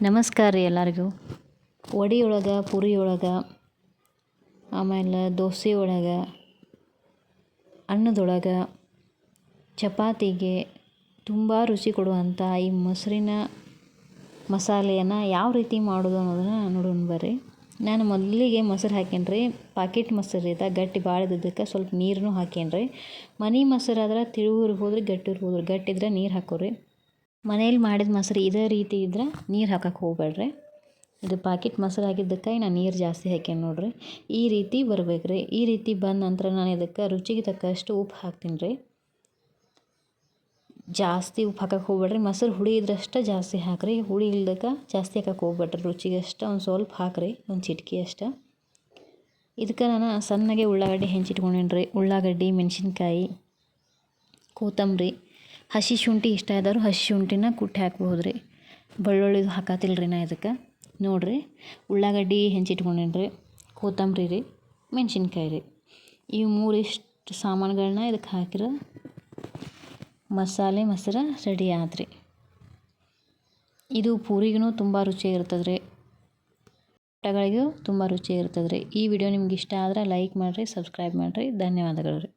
ನಮಸ್ಕಾರ ರೀ ಎಲ್ಲರಿಗೂ. ವಡೆ ಒಳಗೆ ಪೂರಿ ಒಳಗೆ ಆಮೇಲೆ ದೋಸೆ ಒಳಗೆ ಅನ್ನದೊಳಗೆ, ಚಪಾತಿಗೆ ತುಂಬ ರುಚಿ ಕೊಡುವಂಥ ಈ ಮೊಸರಿನ ಮಸಾಲೆಯನ್ನು ಯಾವ ರೀತಿ ಮಾಡೋದು ಅನ್ನೋದನ್ನು ನೋಡೋಣ ಬರ್ರಿ. ನಾನು ಮೊದಲಿಗೆ ಮೊಸರು ಹಾಕೇನಿ ರೀ ಪಾಕಿಟ್ ಮೊಸರು ಇದೆ ಗಟ್ಟಿ ಭಾಳ ಇದ್ದಿದ್ದಕ್ಕೆ ಸ್ವಲ್ಪ ನೀರನ್ನು ಹಾಕೇನಿ ರೀ ಮನೆ ಮೊಸರು ಆದ್ರೆ ತಿಳುವು ಇರ್ಬೋದು ರೀ ಗಟ್ಟಿ ಇರ್ಬೋದು ರೀ ಗಟ್ಟಿ ಇದ್ರೆ ನೀರು ಹಾಕೋರಿ. ಮನೇಲಿ ಮಾಡಿದ ಮೊಸರು ಇದೇ ರೀತಿ ಇದ್ರೆ ನೀರು ಹಾಕಕ್ಕೆ ಹೋಗಬೇಡ್ರಿ. ಇದು ಪಾಕಿಟ್ ಮೊಸರು ಆಗಿದ್ದಕ್ಕೆ ನಾನು ನೀರು ಜಾಸ್ತಿ ಹಾಕೇನಿ ನೋಡಿರಿ. ಈ ರೀತಿ ಬರ್ಬೇಕು ರೀ ಈ ರೀತಿ ಬಂದ ನಂತರ ನಾನು ಇದಕ್ಕೆ ರುಚಿಗೆ ತಕ್ಕಷ್ಟು ಉಪ್ಪು ಹಾಕ್ತೀನಿ ರೀ ಜಾಸ್ತಿ ಉಪ್ಪು ಹಾಕಕ್ಕೆ ಹೋಗ್ಬೇಡ್ರಿ. ಮೊಸರು ಹುಳಿ ಇದ್ರಷ್ಟೇ ಜಾಸ್ತಿ ಹಾಕಿರಿ. ಹುಳಿ ಇಲ್ದಕ್ಕೆ ಜಾಸ್ತಿ ಹಾಕಕ್ಕೆ ಹೋಗ್ಬೇಡ್ರಿ. ರುಚಿಗೆ ಅಷ್ಟು, ಒಂದು ಸ್ವಲ್ಪ ಹಾಕಿರಿ. ಒಂದು ಚಿಟಕಿ ಅಷ್ಟು. ಇದಕ್ಕೆ ನಾನು ಸಣ್ಣಗೆ ಉಳ್ಳಾಗಡ್ಡಿ ಹೆಂಚಿಟ್ಕೊಂಡೇನಿ ರೀ ಉಳ್ಳಾಗಡ್ಡಿ, ಮೆಣಸಿನ್ಕಾಯಿ, ಕೊತ್ತಂಬರಿ. ಹಸಿ ಶುಂಠಿ ಇಷ್ಟ ಆದವರು ಹಸಿ ಶುಂಠಿನ ಕುಟ್ಟಿ ಹಾಕ್ಬೋದು ರೀ ಬೆಳ್ಳುಳ್ಳಿದು ಹಾಕತ್ತಿಲ್ಲ ರೀ ನಾ ಇದಕ್ಕೆ. ನೋಡಿರಿ, ಉಳ್ಳಾಗಡ್ಡಿ ಹೆಂಚಿಟ್ಕೊಂಡೇನಿ ರೀ ಕೊತ್ತಂಬರಿ ರೀ, ಮೆಣಸಿನ್ಕಾಯಿ ರೀ. ಇವು ಮೂರಿಷ್ಟು ಸಾಮಾನುಗಳನ್ನ ಇದಕ್ಕೆ ಹಾಕಿರೋ ಮಸಾಲೆ ಮೊಸರು ರೆಡಿ ಆದ್ರಿ ಇದು ಪೂರಿಗೂ ತುಂಬ ರುಚಿ ಇರ್ತದೆ ರೀ ಊಟಗಳಿಗೂ ತುಂಬ ರುಚಿ ಇರ್ತದೆ ರೀ ಈ ವಿಡಿಯೋ ನಿಮ್ಗೆ ಇಷ್ಟ ಆದ್ರೆ ಲೈಕ್ ಮಾಡಿರಿ, ಸಬ್ಸ್ಕ್ರೈಬ್ ಮಾಡಿರಿ. ಧನ್ಯವಾದಗಳು ರೀ.